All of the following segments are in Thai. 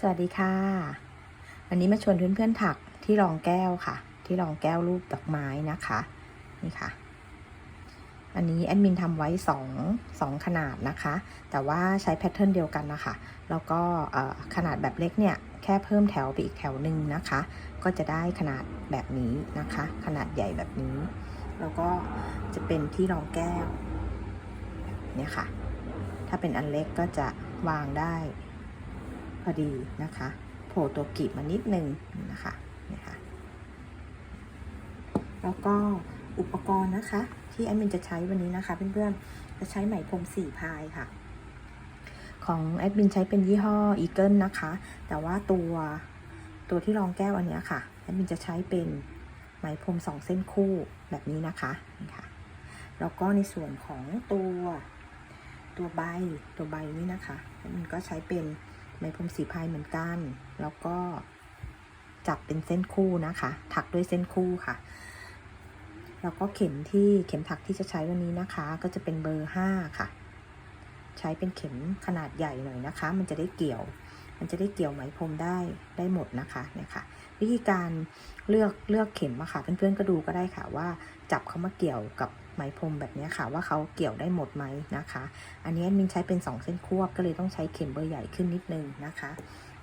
สวัสดีค่ะ วันนี้มาชวนเพื่อนๆถักที่รองแก้วค่ะ ที่รองแก้วรูปดอกไม้นะคะ นี่ค่ะ อันนี้แอดมินทำไว้สองสองขนาดนะคะ แต่ว่าใช้แพทเทิร์นเดียวกันนะคะ แล้วก็ขนาดแบบเล็กเนี่ย แค่เพิ่มแถวไปอีกแถวหนึ่งนะคะ ก็จะได้ขนาดแบบนี้นะคะ ขนาดใหญ่แบบนี้ แล้วก็จะเป็นที่รองแก้ว เนี่ยค่ะ ถ้าเป็นอันเล็กก็จะวางได้ อดีนะคะโผล่ตัวกีบมานิดนึงนะคะเนี่ยค่ะแล้วก็อุปกรณ์นะคะ ที่แอดมินจะใช้วันนี้นะคะเพื่อนๆจะใช้ไหมพรมสี่พายค่ะ ของแอดมินใช้เป็นยี่ห้ออีเกิลนะคะ แต่ว่าตัวตัวที่รองแก้วอันนี้ค่ะแอดมินจะใช้เป็นไหมพรมสองเส้นคู่แบบนี้นะคะนี่ค่ะแล้วก็ในส่วนของตัวตัวใบตัวใบนี้นะคะแอดมินก็ใช้เป็น ไหมพรมสีพายเหมือนกัน แล้วก็จับเป็นเส้นคู่นะคะ ถักด้วยเส้นคู่ค่ะ แล้วก็เข็มที่เข็มถักที่จะใช้วันนี้นะคะ ก็จะเป็นเบอร์ห้าค่ะ ใช้เป็นเข็มขนาดใหญ่หน่อยนะคะ มันจะได้เกี่ยว มันจะได้เกี่ยวไหมพรมได้ได้หมดนะคะเนี่ยค่ะ วิธีการเลือกเลือกเข็มอะค่ะ เพื่อนๆก็ดูก็ได้ค่ะว่าจับเขามาเกี่ยวกับ ไหมพรมแบบนี้ค่ะ ว่าเขาเกี่ยวได้หมดไหมนะคะ อันนี้มินใช้เป็น 2 เส้นควบก็เลยต้องใช้เข็มเบอร์ใหญ่ขึ้นนิดนึงนะคะ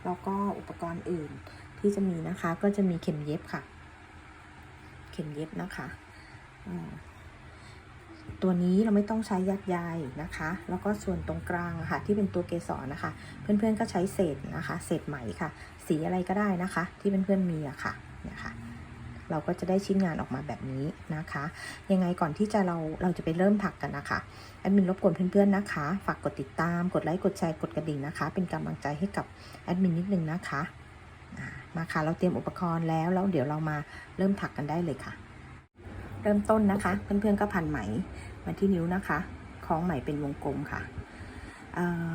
แล้วก็อุปกรณ์อื่นที่จะมีนะคะก็จะมีเข็มเย็บค่ะ เข็มเย็บนะคะตัวนี้เราไม่ต้องใช้ยัดใยนะคะ แล้วก็ส่วนตรงกลางะค่ะที่เป็นตัวเกสรนะคะ เพื่อนๆก็ใช้เศษนะคะ เศษไหมค่ะ สีอะไรก็ได้นะคะ ที่เพื่อนๆมีอะค่ะเนี่ยค่ะ เราก็จะได้ชิ้นงานออกมาแบบนี้นะคะ ยังไงก่อนที่จะเราเราจะไปเริ่มถักกันนะคะแอดมินรบกวนเพื่อนๆนะคะ ฝากกดติดตาม กดไลค์ กดแชร์ กดกระดิ่งนะคะ เป็นกำลังใจให้กับแอดมินนิดนึงนะคะ มาค่ะ เราเตรียมอุปกรณ์แล้ว แล้วเดี๋ยวเรามาเริ่มถักกันได้เลยค่ะ เริ่มต้นนะคะ เพื่อนๆก็พันไหมมาที่นิ้วนะคะ คล้องไหมเป็นวงกลมค่ะเอ่อ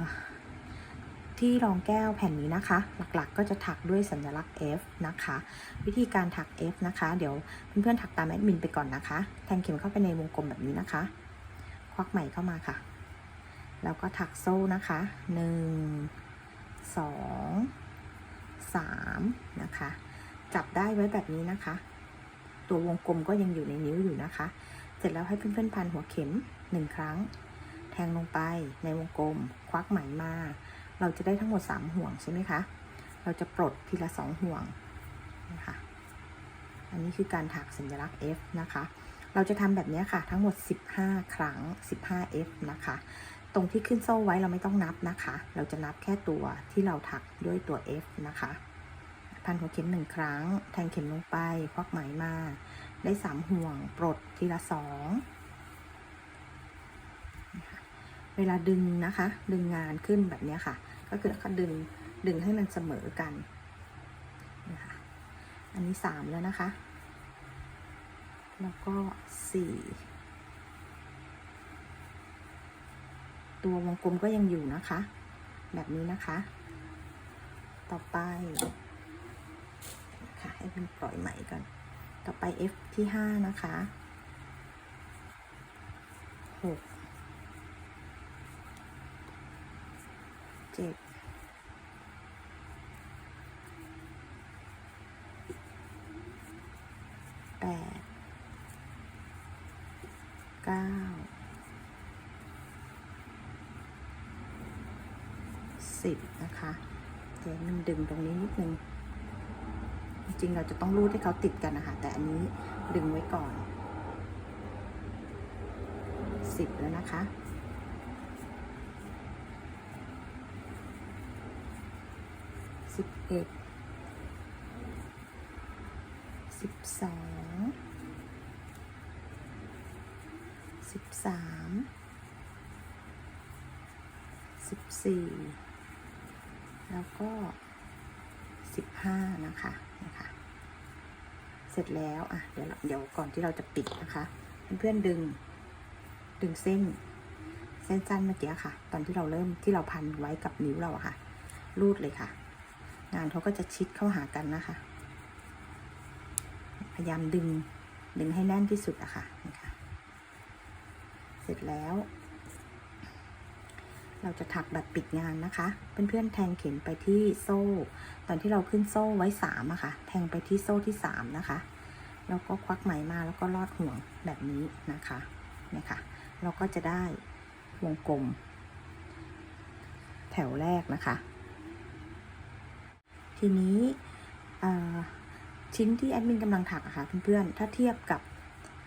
ที่รองแก้วแผ่นนี้นะคะ หลักๆ ก็จะถักด้วยสัญลักษณ์ F นะคะ วิธีการถัก F นะคะ เดี๋ยวเพื่อนๆถักตามแอดมินไปก่อนนะคะ แทงเข็มเข้าไปในวงกลมแบบนี้นะคะ ควักไหม่เข้ามาค่ะ แล้วก็ถักโซ่นะคะหนึ่งสองสามนะคะ จับได้ไว้แบบนี้นะคะ ตัววงกลมก็ยังอยู่ในนิ้วอยู่นะคะ เสร็จแล้วให้เพื่อนๆพันหัวเข็มหนึ่งครั้ง แทงลงไปในวงกลม ควักไหมมา เราจะได้ทั้งหมด 3 ห่วงใช่ไหมคะ เราจะปลดทีละ 2 ห่วงนะคะ อันนี้คือการถักสัญลักษณ์ F นะคะ เราจะทำแบบนี้ค่ะ ทั้งหมด 15 ครั้ง 15 F นะคะ ตรงที่ขึ้นโซ่ไว้เราไม่ต้องนับนะคะ เราจะนับแค่ตัวที่เราถักด้วยตัว F นะคะ พันหัวเข็มหนึ่งครั้ง แทงเข็มลงไป ควักไหมมา ได้สามห่วง ปลดทีละสองนะคะเวลาดึงนะคะ ดึงงานขึ้นแบบนี้ค่ะ ก็คือเขาดึงดึงให้มันเสมอกันนะคะอันนี้สามแล้วนะคะ แล้วก็สี่ตัววงกลมก็ยังอยู่นะคะ แบบนี้นะคะ ต่อไปค่ะให้มันปล่อยไหมก่อนต่อไป F ที่ห้านะคะหก เจ็ดแปดเก้าสิบนะคะเดี๋ยวมันดึงตรงนี้นิดนึง จริงเราจะต้องรูดให้เขาติดกันนะคะ แต่อันนี้ดึงไว้ก่อนสิบแล้วนะคะสิบ เอ็ดสิบสองสิบสามสิบสี่แล้วก็สิบห้านะคะนะคะ เสร็จแล้วอะเดี๋ยวเราเดี๋ยวก่อนที่เราจะปิดนะคะเพื่อนๆดึงดึงเส้นเส้นสั้นเมื่อกี้ค่ะ ตอนที่เราเริ่มที่เราพันไว้กับนิ้วเราอะค่ะ รูดเลยค่ะ งานเขาก็จะชิดเข้าหากันนะคะ พยายามดึงดึงให้แน่นที่สุดอะค่ะนะคะเสร็จแล้ว เราจะถักแบบปิดงานนะคะ เพื่อนๆแทงเข็มไปที่โซ่ ตอนที่เราขึ้นโซ่ไว้สามอะค่ะ แทงไปที่โซ่ที่สามนะคะแล้วก็ควักไหมมาแล้วก็ลอดห่วงแบบนี้นะคะเนี่ยค่ะ เราก็จะได้วงกลม แถวแรกนะคะ ทีนี้ชิ้นที่แอดมินกำลังถักอะค่ะเพื่อนๆ ถ้าเทียบกับ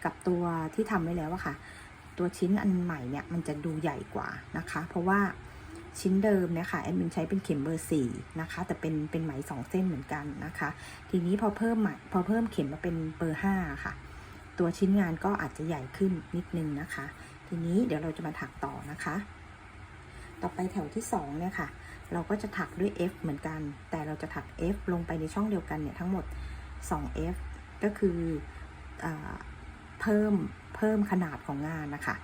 กับตัวที่ทำไว้แล้วอะค่ะ ตัวชิ้นอันใหม่เนี่ยมันจะดูใหญ่กว่านะคะ เพราะว่าชิ้นเดิมเนี่ยค่ะแอดมินใช้เป็นเข็มเบอร์สี่นะคะ แต่เป็นเป็นไหมสองเส้นเหมือนกันนะคะ ทีนี้พอเพิ่มไหมพอเพิ่มเข็มมาเป็นเบอร์ห้าค่ะ ตัวชิ้นงานก็อาจจะใหญ่ขึ้นนิดนึงนะคะ ทีนี้เดี๋ยวเราจะมาถักต่อนะคะ ต่อไปแถวที่สองเนี่ยค่ะ เราก็จะถักด้วย F เหมือนกัน แต่เราจะถัก F ลงไปในช่องเดียวกันเนี่ยทั้งหมด 2 F ก็คืออเพิ่มเพิ่มขนาดของงานนะคะ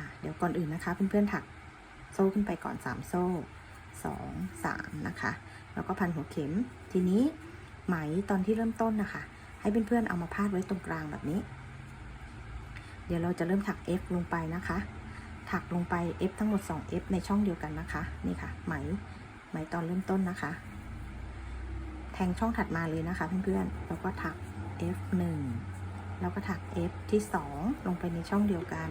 ะเดี๋ยวก่อนอื่นนะคะเพื่อนๆถักโซ่ขึ้นไปก่อน 3 โซ่ 2 3 นะคะ แล้วก็พันหัวเข็ม ทีนี้ไหมตอนที่เริ่มต้นนะคะ ให้เพื่อนๆเอามาพาดไว้ตรงกลางแบบนี้ เดี๋ยวเราจะเริ่มถัก F ลงไปนะคะ ถักลงไป F ทั้งหมด 2 F ในช่องเดียวกันนะคะ นี่ค่ะ ไหม ไหมตอนเริ่มต้นนะคะ แทงช่องถัดมาเลยนะคะเพื่อนๆ แล้วก็ถัก F 1 แล้วก็ถัก F ที่ 2 ลงไปในช่องเดียวกัน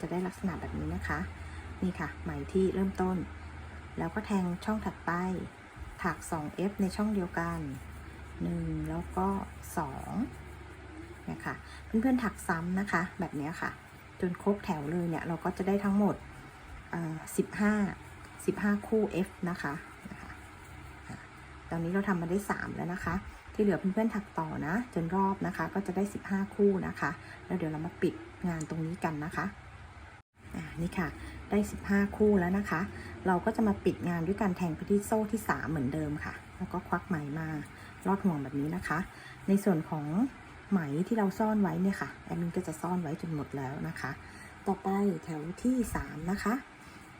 จะได้ลักษณะแบบนี้นะคะ นี่ค่ะ ไหมที่เริ่มต้น แล้วก็แทงช่องถัดไป ถัก 2 F ในช่องเดียวกัน 1 แล้วก็2เนี่ยค่ะ เพื่อนๆถักซ้ำนะคะ แบบนี้ค่ะ จนครบแถวเลยเนี่ย เราก็จะได้ทั้งหมดสิบห้าสิบห้าคู่ F นะคะนะคะตอนนี้เราทำมาได้ 3 แล้วนะคะ ที่เหลือเพื่อนๆถักต่อนะ จนรอบนะคะ ก็จะได้ 15 คู่นะคะ แล้วเดี๋ยวเรามาปิดงานตรงนี้กันนะคะอ่านี่ค่ะ ได้ 15 คู่แล้วนะคะ เราก็จะมาปิดงานด้วยการแทงไปที่โซ่ที่ 3 เหมือนเดิมค่ะ แล้วก็ควักไหมมาลอดห่วงแบบนี้นะคะ ในส่วนของ ไหมที่เราซ่อนไว้เนี่ยค่ะแอดมินก็จะซ่อนไว้จนหมดแล้วนะคะ ต่อไปแถวที่ 3 นะคะ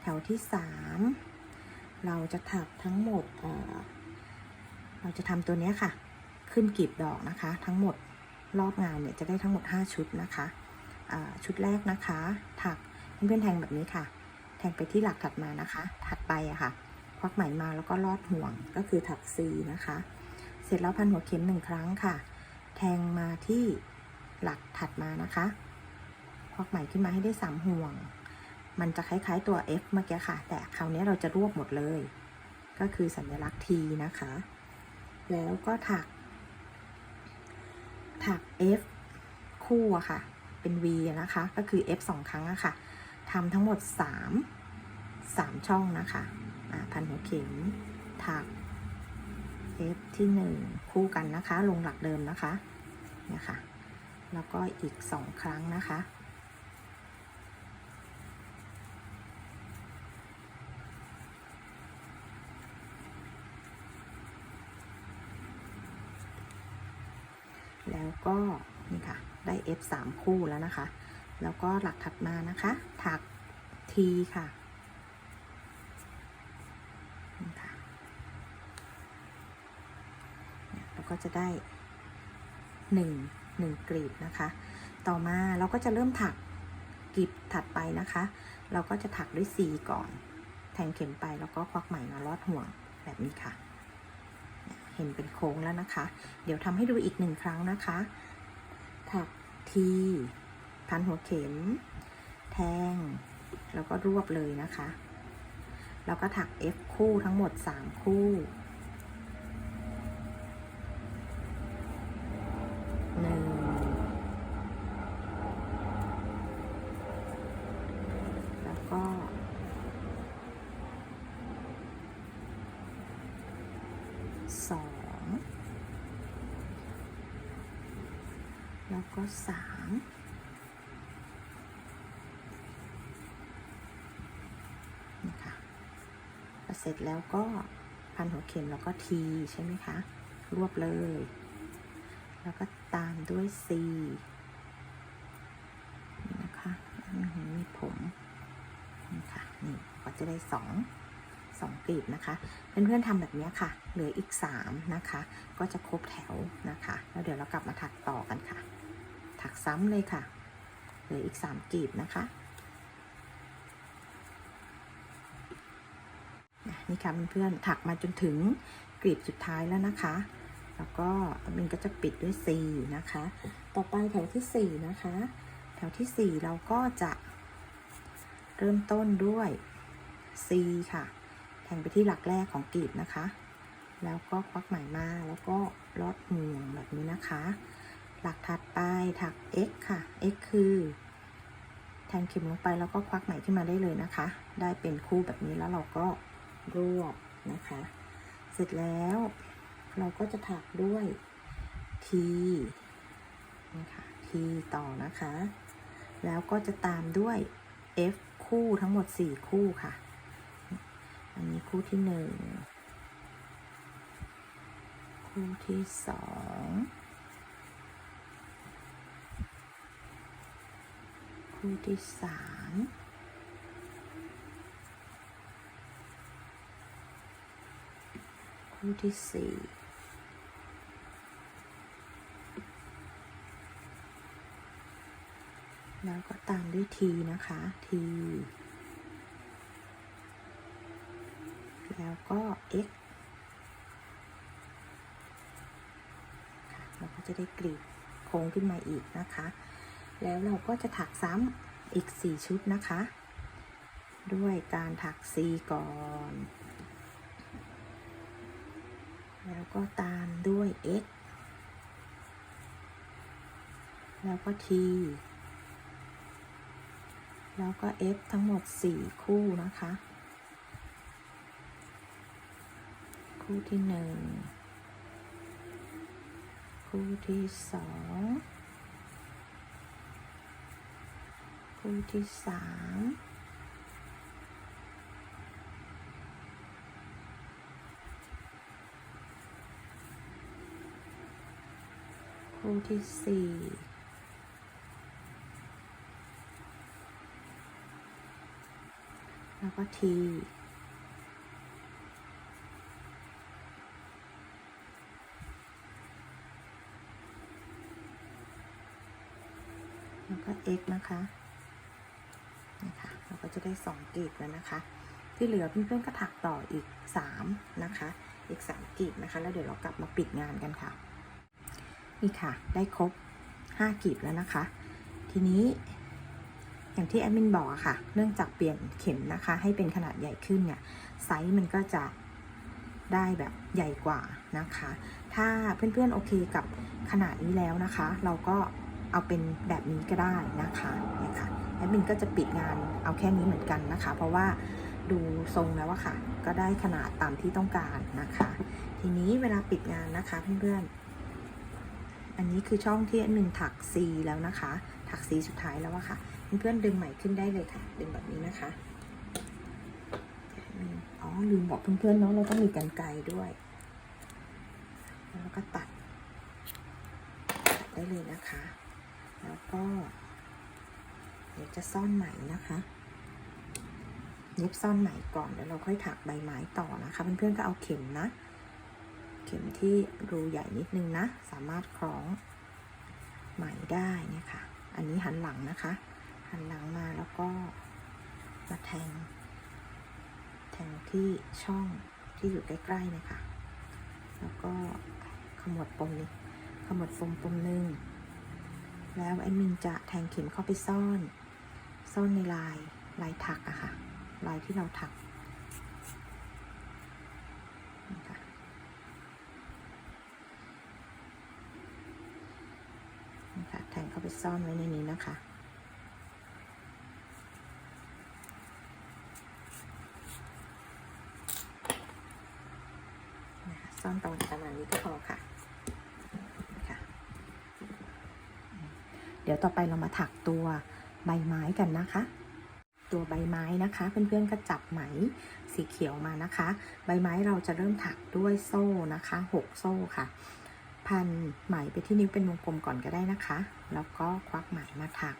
แถวที่ 3 เราจะถักทั้งหมดเเราจะทำตัวนี้ค่ะ ขึ้นกลีบดอกนะคะ ทั้งหมดรอบงานเนี่ยจะได้ทั้งหมด 5 ชุดนะคะชุดแรกนะคะ ถักเพื่อนๆแทงแบบนี้ค่ะ แทงไปที่หลักถัดมานะคะ ถัดไปอะค่ะ ควักไหมมาแล้วก็ลอดห่วงก็คือถัก C นะคะ เสร็จแล้วพันหัวเข็มหนึ่งครั้งค่ะ แทงมาที่หลักถัดมานะคะควักไหมขึ้นมาให้ได้สามห่วง มันจะคล้ายๆตัว F เมื่อกี้ค่ะ แต่คราวนี้เราจะรวบหมดเลย ก็คือสัญลักษณ์ T นะคะ แล้วก็ถัก ถัก F คู่อะค่ะ เป็น V นะคะ ก็คือ F สองครั้งอะค่ะทำทั้งหมด 3 3 ช่องนะคะอ่าพันหัวเข็มถัก F ที่ 1 คู่กันนะคะ ลงหลักเดิมนะคะ เนี่ยค่ะ แล้วก็อีก2ครั้งนะคะ แล้วก็นี่ค่ะ ได้ F 3คู่แล้วนะคะ แล้วก็หลักถัดมานะคะ ถัก T ค่ะนี่ค่ะ เราก็จะได้ หนึ่งหนึ่งกลีบนะคะ ต่อมาเราก็จะเริ่มถักกลีบถัดไปนะคะ เราก็จะถักด้วย C ก่อน แทงเข็มไปแล้วก็ควักไหมมาลอดห่วงแบบนี้ค่ะ เห็นเป็นโค้งแล้วนะคะ เดี๋ยวทำให้ดูอีกหนึ่งครั้งนะคะ ถักทีพันหัวเข็ม แทง แล้วก็รวบเลยนะคะ แล้วก็ถัก F คู่ทั้งหมด 3 คู่หนึ่งแล้วก็ สองแล้วก็สามนี่ค่ะพอเสร็จแล้วก็พันหัวเข็มแล้วก็ทีใช่ไหมคะ รวบเลย แล้วก็ตามด้วย C นี่นะคะมีผมนี่ค่ะ นี่ก็จะได้สอง สองกลีบนะคะ เพื่อนๆทำแบบนี้ค่ะ เหลืออีก 3 นะคะ ก็จะครบแถวนะคะ แล้วเดี๋ยวเรากลับมาถักต่อกันค่ะ ถักซ้ำเลยค่ะ เหลืออีก 3กลีบนะคะนี่ค่ะเพื่อนๆถักมาจนถึงกลีบสุดท้ายแล้วนะคะ แล้วก็มันก็จะปิดด้วย C นะคะ ต่อไปแถวที่ 4 นะคะ แถวที่ 4 เราก็จะเริ่มต้นด้วย C ค่ะ แทงไปที่หลักแรกของกลีบนะคะ แล้วก็ควักไหมมาแล้วก็ลอดห่วงแบบนี้นะคะ หลักถัดไปถัก x ค่ะ x คือแทงเข็มลงไปแล้วก็ควักไหมขึ้นมาได้เลยนะคะ ได้เป็นคู่แบบนี้แล้วเราก็รวบนะคะ เสร็จแล้วเราก็จะถักด้วย t นะคะ t ต่อนะคะ แล้วก็จะตามด้วย f คู่ทั้งหมด 4 คู่ค่ะ อันนี้คู่ที่1คู่ที่2คู่ที่3คู่ที่4แล้วก็ตามด้วย t นะคะ t แล้วก็ x ค่ะเราก็จะได้กรีดโค้งขึ้นมาอีกนะคะ แล้วเราก็จะถักซ้ำอีก 4 ชุดนะคะ ด้วยการถัก C ก่อน แล้วก็ตามด้วย x แล้วก็ t แล้วก็ f ทั้งหมด 4 คู่นะคะ คู่ที่หนึ่งคู่ที่สองคู่ที่สามคู่ที่สี่แล้วก็ที แล้วก็ x นะคะนะคะเราก็จะได้2กลีบแล้วนะคะ ที่เหลือเพื่อนๆก็ถักต่ออีก 3 นะคะ อีก 3กลีบนะคะ แล้วเดี๋ยวเรากลับมาปิดงานกันค่ะ นี่ค่ะ ได้ครบ 5กลีบแล้วนะคะ ทีนี้อย่างที่แอดมินบอกอะค่ะ เนื่องจากเปลี่ยนเข็มนะคะ ให้เป็นขนาดใหญ่ขึ้นเนี่ย ไซส์มันก็จะได้แบบใหญ่กว่านะคะ ถ้าเพื่อนๆโอเคกับขนาดนี้แล้วนะคะ เราก็ เอาเป็นแบบนี้ก็ได้นะคะเนี่ยค่ะแอดมินก็จะปิดงานเอาแค่นี้เหมือนกันนะคะ เพราะว่าดูทรงแล้วอะค่ะ ก็ได้ขนาดตามที่ต้องการนะคะ ทีนี้เวลาปิดงานนะคะเพื่อนๆอันนี้คือช่องที่แอดมินถัก C แล้วนะคะ ถัก C สุดท้ายแล้วอะค่ะเพื่อนๆดึงใหม่ขึ้นได้เลยค่ะ ดึงแบบนี้นะคะอ๋อลืมบอกเพื่อนๆเนาะเราต้องมีกันไกด้วยแล้วก็ตัดได้เลยนะคะ แล้วก็ เดี๋ยวจะซ่อนไหมนะคะเย็บซ่อนไหมก่อนแล้วเราค่อยถักใบไม้ต่อนะคะ เพื่อนๆก็เอาเข็มนะ เข็มที่รูใหญ่นิดนึงนะ สามารถคล้องไหมได้เนี่ยค่ะ อันนี้หันหลังนะคะ หันหลังมาแล้วก็มาแทง แทงที่ช่องที่อยู่ใกล้ๆนะคะ แล้วก็ขมวดปมนี้ขมวดปมปมหนึ่ง แล้วแอดมินจะแทงเข็มเข้าไปซ่อน ซ่อนในลายลายถักอะค่ะ ลายที่เราถักนะคะแทงเข้าไปซ่อนไว้ในนี้นะคะซ่อนตรงประมาณนี้ก็พอค่ะเดี๋ยวต่อไปเรามาถักตัวใบไม้กันนะคะ ตัวใบไม้นะคะ เพื่อนๆก็จับไหมสีเขียวมานะคะ ใบไม้เราจะเริ่มถักด้วยโซ่นะคะหกโซ่ค่ะ พันไหมไปที่นิ้วเป็นวงกลมก่อนก็ได้นะคะ แล้วก็ควักไหมมาถัก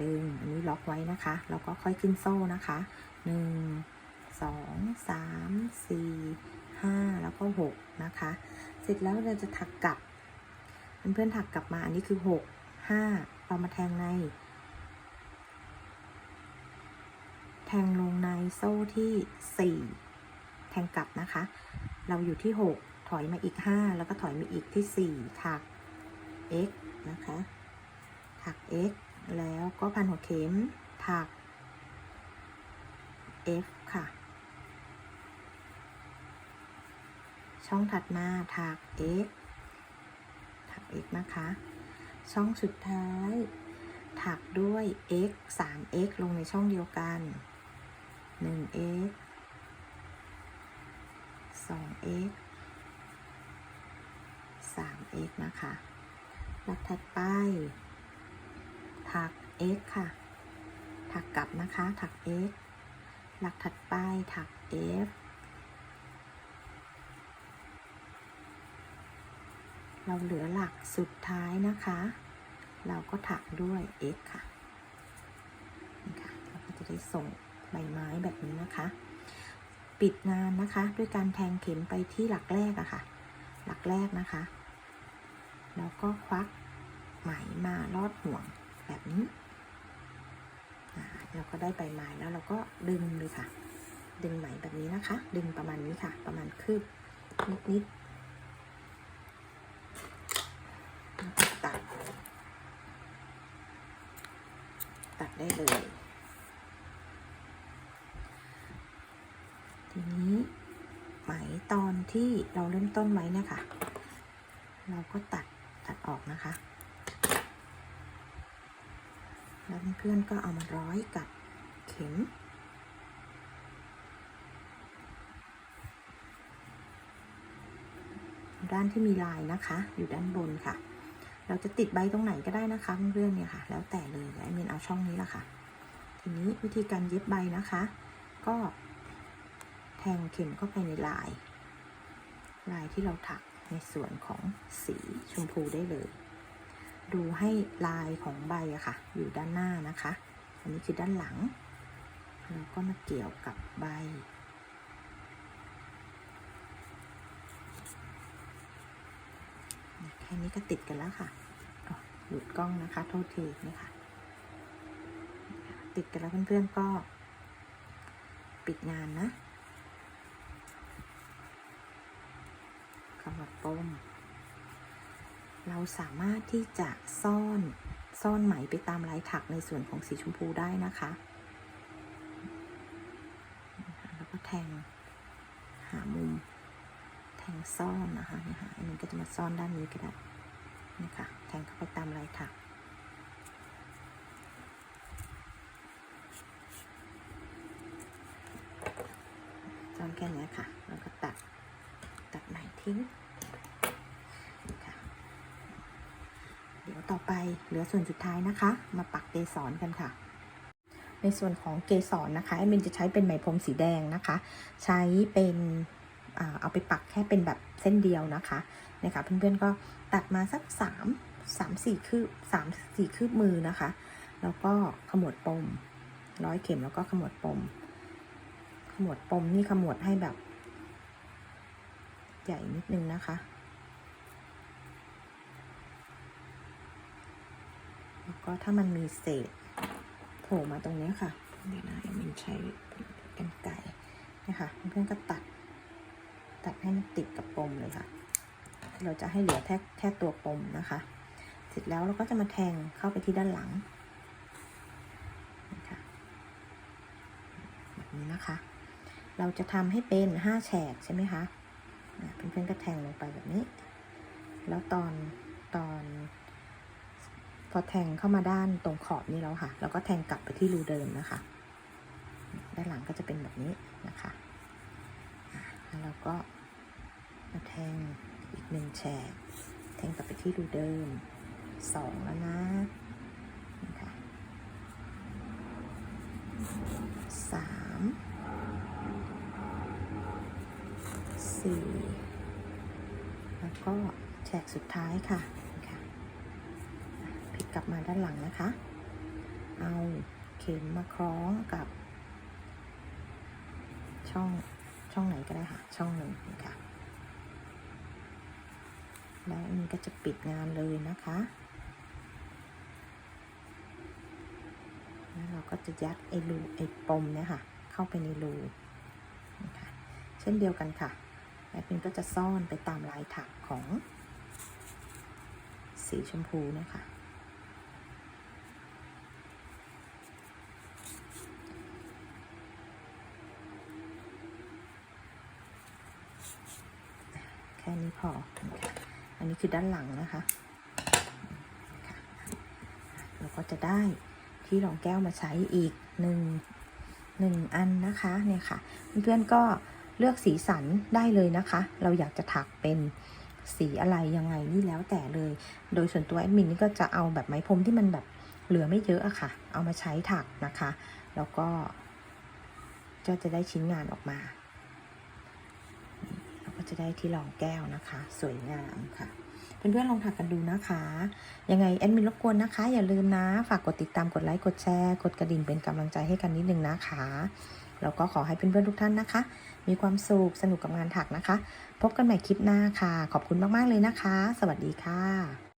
ดึงอันนี้ล็อกไว้นะคะ แล้วก็ค่อยขึ้นโซ่นะคะหนึ่งสองสามสี่ห้าแล้วก็หกนะคะ เสร็จแล้วเราจะถักกลับเพื่อนๆถักกลับมาอันนี้คือห ห้าเรามาแทงใน แทงลงในโซ่ที่สี่ทงกลับนะคะ เราอยู่ที่ 6 ถอยมาอีก 5 แล้วก็ถอยมาอีกที่ 4 ถัก x นะคะ ถัก x แล้วก็พันหัวเข็ม ถัก f ค่ะ ช่องถัดมาถัก x ถัก x นะคะ ช่องสุดท้าย ถักด้วย x 3x ลงในช่องเดียวกัน 1x 2x 3x นะคะหลักถัดไป ถัก x ค่ะ ถักกลับนะคะ ถัก x หลักถัดไป ถัก f เราเหลือหลักสุดท้ายนะคะ เราก็ถักด้วย x ค่ะนี่ค่ะเราก็จะได้ส่งใบไม้แบบนี้นะคะ ปิดงานนะคะด้วยการแทงเข็มไปที่หลักแรกอะค่ะ หลักแรกนะคะ แล้วก็ควักไหมมาลอดห่วงแบบนี้เราก็ได้ใบไม้แล้วเราก็ดึงเลยค่ะ ดึงไหมแบบนี้นะคะ ดึงประมาณนี้ค่ะ ประมาณคืบนิดๆแล้วก็ตัด ตัด ได้เลย ทีนี้ไหมตอนที่เราเริ่มต้นไว้เนี่ยค่ะ เราก็ตัดตัดออกนะคะ แล้วเพื่อนก็เอามาร้อยกับเข็มด้านที่มีลายนะคะ อยู่ด้านบนค่ะ เราจะติดใบตรงไหนก็ได้นะคะเพื่อนๆเนี่ยค่ะ แล้วแต่เลยไอมินเอาช่องนี้ละค่ะ ทีนี้วิธีการเย็บใบนะคะ ก็แทงเข็มเข้าไปในลาย ลายที่เราถักในส่วนของสีชมพูได้เลย ดูให้ลายของใบอะค่ะ อยู่ด้านหน้านะคะ อันนี้คือด้านหลัง แล้วก็มาเกี่ยวกับใบ แค่นี้ก็ติดกันแล้วค่ะหลุดกล้องนะคะ โทษทีนี่ค่ะ ติดกันแล้วเพื่อนๆก็ ปิดงานนะขมวดปมเราสามารถที่จะซ่อนซ่อนไหมไปตามลายถักในส่วนของสีชมพูได้นะคะ แล้วก็แทงหามุม แทงซ่อนนะคะนี่ค่ะอันนี้ ซ่อนด้านนี้ก็ได้นี่ค่ะ แทงเข้าไปตามลายถักซ่อนแค่นี้ค่ะ แล้วก็ตัด ตัดไหมทิ้งค่ะ เดี๋ยวต่อไปเหลือส่วนสุดท้ายนะคะ มาปักเกสรกันค่ะในส่วนของเกสรนะคะแอดมินจะใช้เป็นไหมพรมสีแดงนะคะ ใช้เป็น เอาไปปักแค่เป็นแบบเส้นเดียวนะคะนะคะเพื่อนๆก็ตัดมาสักสามสามสี่คืบสามสี่คืบมือนะคะ แล้วก็ขมวดปม ร้อยเข็มแล้วก็ขมวดปม ขมวดปมนี่ขมวดให้แบบ ใหญ่นิดนึงนะคะ แล้วก็ถ้ามันมีเศษโผล่มาตรงนี้ค่ะ เดี๋ยวนะมันใช้กันไก่นะคะเพื่อนๆก็ตัด ตัดให้มันติดกับปมเลยค่ะ เราจะให้เหลือแค่แค่ตัวปมนะคะ เสร็จแล้วเราก็จะมาแทงเข้าไปที่ด้านหลังนะคะแบบนี้นะคะ เราจะทำให้เป็นห้าแฉกใช่ไหมคะเพื่อนๆก็แทงลงไปแบบนี้ แล้วตอนตอน พอแทงเข้ามาด้านตรงขอบนี้แล้วค่ะ เราก็แทงกลับไปที่รูเดิมนะคะ ด้านหลังก็จะเป็นแบบนี้นะคะอะแล้วเราก็ มาแทงอีกหนึ่งแฉกแทงกลับไปที่รูเดิมสองแล้วนะนะคะสามสี่แล้วก็แฉกสุดท้ายค่ะค่ะพลิกกลับมาด้านหลังนะคะ เอาเข็มมาคล้องกับช่องช่องไหนก็ได้ค่ะ ช่องหนึ่งนะคะ แล้วอันนี้ก็จะปิดงานเลยนะคะ แล้วเราก็จะยัดไอ้รูไอ้ปมเนี่ยค่ะ เข้าไปในรูนะคะใช่นเดียวกันค่ะแอดมินก็จะซ่อนไปตามลายถักของ สีชมพูนะคะแค่นี้พอนะคะ นนี้คือด้านหลังนะคะเราก็จะได้ที่รองแก้วมาใช้อีกหนึ่งหนึ่งอันนะคะเนี่ยค่ะ เพื่อนๆก็เลือกสีสันได้เลยนะคะ เราอยากจะถักเป็นสีอะไรยังไงนี่แล้วแต่เลย โดยส่วนตัวแอดมินนี่ก็จะเอาแบบไหมพรมที่มันแบบเหลือไม่เยอะอะค่ะ เอามาใช้ถักนะคะ แล้วก็ก็จะได้ชิ้นงานออกมา จะได้ที่รองแก้วนะคะ สวยงามค่ะเพื่อนๆลองถักกันดูนะคะ ยังไงแอดมินรบกวนนะคะ อย่าลืมนะ ฝากกดติดตามกดไลค์กดแชร์ กดกระดิ่งเป็นกำลังใจให้กันนิดนึงนะคะแล้วก็ขอให้เพื่อนๆทุกท่านนะคะ มีความสุขสนุกกับงานถักนะคะ พบกันใหม่คลิปหน้าค่ะ ขอบคุณมากๆเลยนะคะ สวัสดีค่ะ